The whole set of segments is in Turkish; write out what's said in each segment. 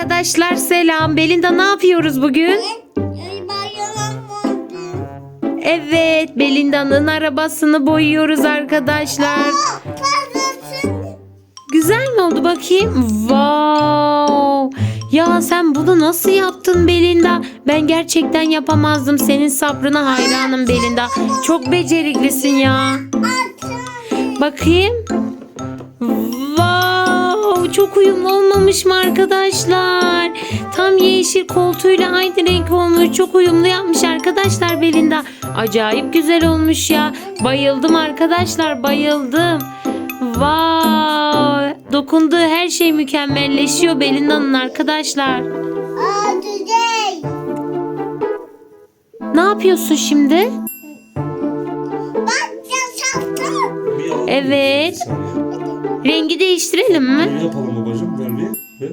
Arkadaşlar selam. Belinda ne yapıyoruz bugün? Evet, Belinda'nın arabasını boyuyoruz arkadaşlar. Güzel mi oldu bakayım? Wow! Ya sen bunu nasıl yaptın Belinda? Ben gerçekten yapamazdım. Senin sabrına hayranım Belinda. Çok beceriklisin ya. Bakayım. Çok uyumlu olmamış mı arkadaşlar? Tam yeşil koltuğuyla aynı renk olmuş. Çok uyumlu yapmış arkadaşlar Belinda. Acayip güzel olmuş ya. Bayıldım arkadaşlar, bayıldım. Wow! Dokunduğu her şey mükemmelleşiyor Belinda'nın arkadaşlar. Ne yapıyorsun şimdi? Alalım. Evet. Rengi değiştirelim mi? Böyle yapalım babacığım. Ver bir. Ver.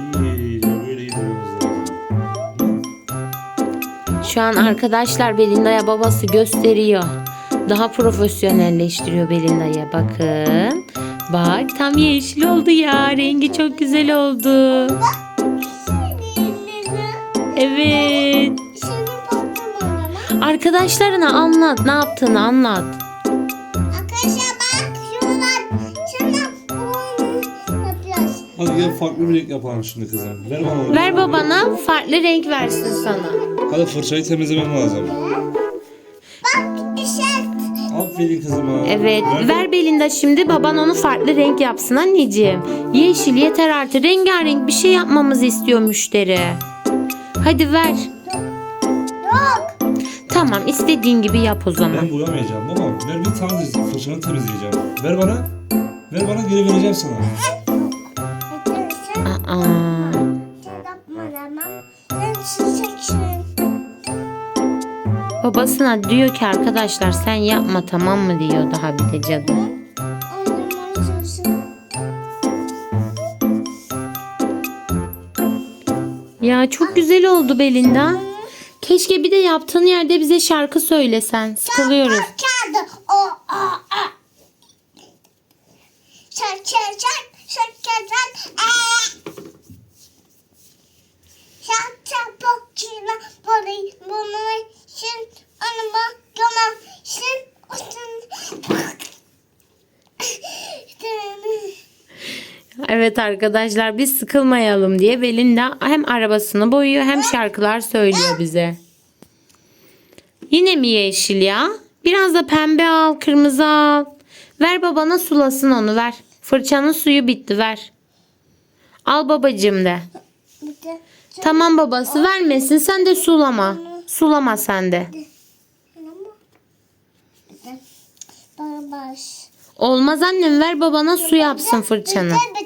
İyice böyle yedirmemiz lazım. Şu an arkadaşlar Belinda'ya babası gösteriyor. Daha profesyonelleştiriyor Belinda'ya bakın. Bak tam yeşil oldu ya. Rengi çok güzel oldu. Evet. Arkadaşlarına anlat. Ne yaptığını anlat. Hadi gel farklı bir renk yapalım şimdi kızım. Ver bana onu. Ver babana farklı renk versin sana. Hadi fırçayı temizlemem lazım. Aferin kızıma. Evet. Ver. Ver Belinda şimdi baban onu farklı renk yapsın anneciğim. Yeşil yeter artık. Rengarenk bir şey yapmamızı istiyor müşteri. Hadi ver. Tamam istediğin gibi yap o zaman. Ben boyamayacağım baba. Ver bir tane fırçanı temizleyeceğim. Ver bana. Ver bana geri vereceğim sana. Babasına diyor ki arkadaşlar sen yapma tamam mı diyor daha bir de cadı. Ya çok güzel oldu Belinda. Keşke bir de yaptığın yerde bize şarkı söylesen. Sıkılıyoruz. Evet arkadaşlar biz sıkılmayalım diye Belinda hem arabasını boyuyor hem şarkılar söylüyor bize. Yine mi yeşil ya? Biraz da pembe al, kırmızı al. Ver babana sulasın onu ver. Fırçanın suyu bitti ver. Al babacığım de. Tamam babası vermesin sen de sulama. Sulama sen de. tamam Olmaz annem ver babana su yapsın fırçanı. Bitti,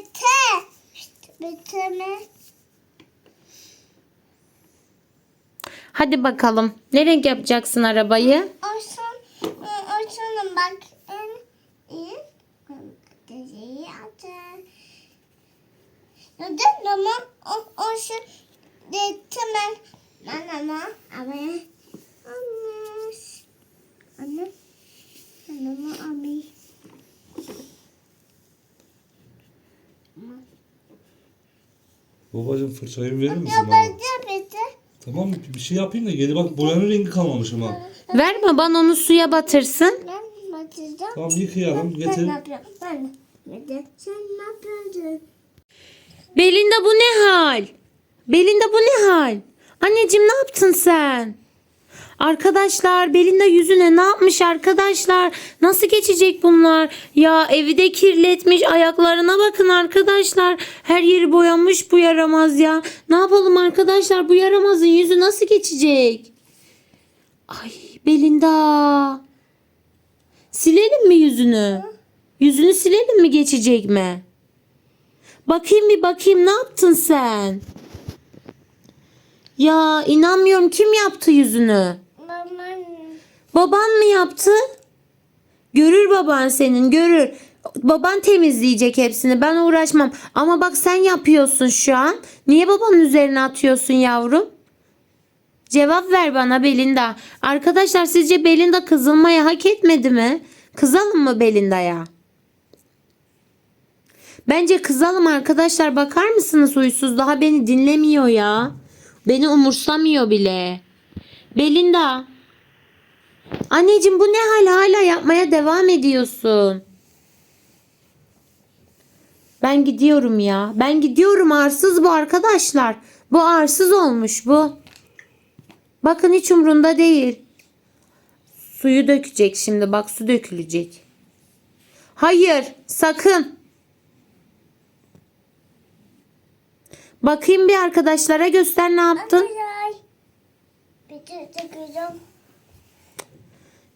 bitti. Bitti mi? Hadi bakalım. Ne renk yapacaksın arabayı? Olsun, olsun bak. Neden tamam? O, olsun. De, tamam. Ben ama ama Anne. Anne. Anne abi. Babacığım fırçayı verir misin bana? ben. Tamam bir şey yapayım da geri bak boyanın rengi kalmamış ama. Ver baban onu suya batırsın. Ben batacağım. Tamam yıkayalım Ben getir. ne yapıyorum? Ben de? Sen ne yapıyorsun? Belinda bu ne hal? Belinda bu ne hal? Anneciğim ne yaptın sen? Arkadaşlar Belinda yüzüne ne yapmış arkadaşlar? Nasıl geçecek bunlar? Ya evi de kirletmiş ayaklarına bakın arkadaşlar. Her yeri boyanmış bu yaramaz ya. Ne yapalım arkadaşlar bu yaramazın yüzü nasıl geçecek? Ay Belinda. Silelim mi yüzünü? Yüzünü silelim mi geçecek mi? Bakayım bir bakayım ne yaptın sen? Ya inanmıyorum kim yaptı yüzünü? Baban mı yaptı? Görür baban senin görür. Baban temizleyecek hepsini ben uğraşmam. Ama bak sen yapıyorsun şu an. Niye babanın üzerine atıyorsun yavrum? Cevap ver bana Belinda. Arkadaşlar sizce Belinda kızılmayı hak etmedi mi? Kızalım mı Belinda'ya? Bence kızalım arkadaşlar. Bakar mısınız huysuz? Daha beni dinlemiyor ya. Beni umursamıyor bile. Belinda. Anneciğim bu ne hal hala yapmaya devam ediyorsun. Ben gidiyorum ya. Ben gidiyorum arsız bu arkadaşlar. Bu arsız olmuş bu. Bakın hiç umrunda değil. Suyu dökecek şimdi. Bak su dökülecek. Hayır, sakın. Bakayım bir arkadaşlara göster ne yaptın. Ay. Bitirdik kızım.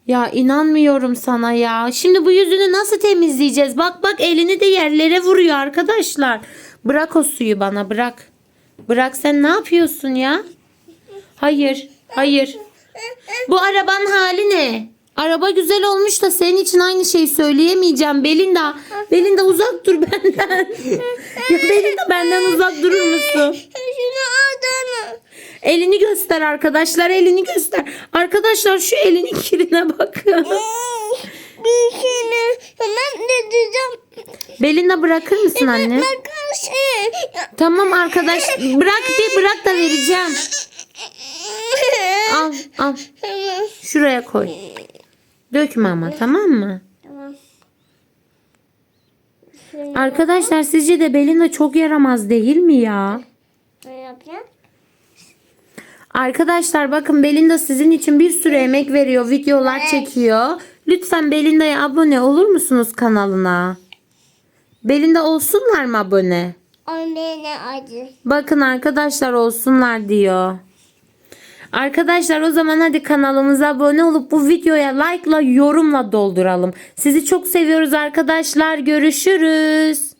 Ya inanmıyorum sana ya. Şimdi bu yüzünü nasıl temizleyeceğiz? Bak bak elini de yerlere vuruyor arkadaşlar. Bırak o suyu bana bırak. Bırak sen ne yapıyorsun ya? Hayır, hayır. Bu arabanın hali ne? Araba güzel olmuş da senin için aynı şeyi söyleyemeyeceğim. Belinda, Belinda uzak dur benden. Belinda benden uzak durur musun? Şunu aldın. Elini göster arkadaşlar, elini göster. Arkadaşlar şu elinin kirine bakın. Bir şeyini hemen dedireceğim. Belinda bırakır mısın anne? Tamam arkadaş bırak bir bırak da vereceğim. Al al şuraya koy. Dökme ama tamam mı? Tamam. Arkadaşlar sizce de Belinda çok yaramaz değil mi ya? Ne yapacağım? Arkadaşlar bakın Belinda sizin için bir sürü emek veriyor, videolar çekiyor. Lütfen Belinda'ya abone olur musunuz kanalına? Belinda olsunlar mı abone? Annene acı. Bakın arkadaşlar olsunlar diyor. Arkadaşlar o zaman hadi kanalımıza abone olup bu videoya like'la yorumla dolduralım. Sizi çok seviyoruz arkadaşlar. Görüşürüz.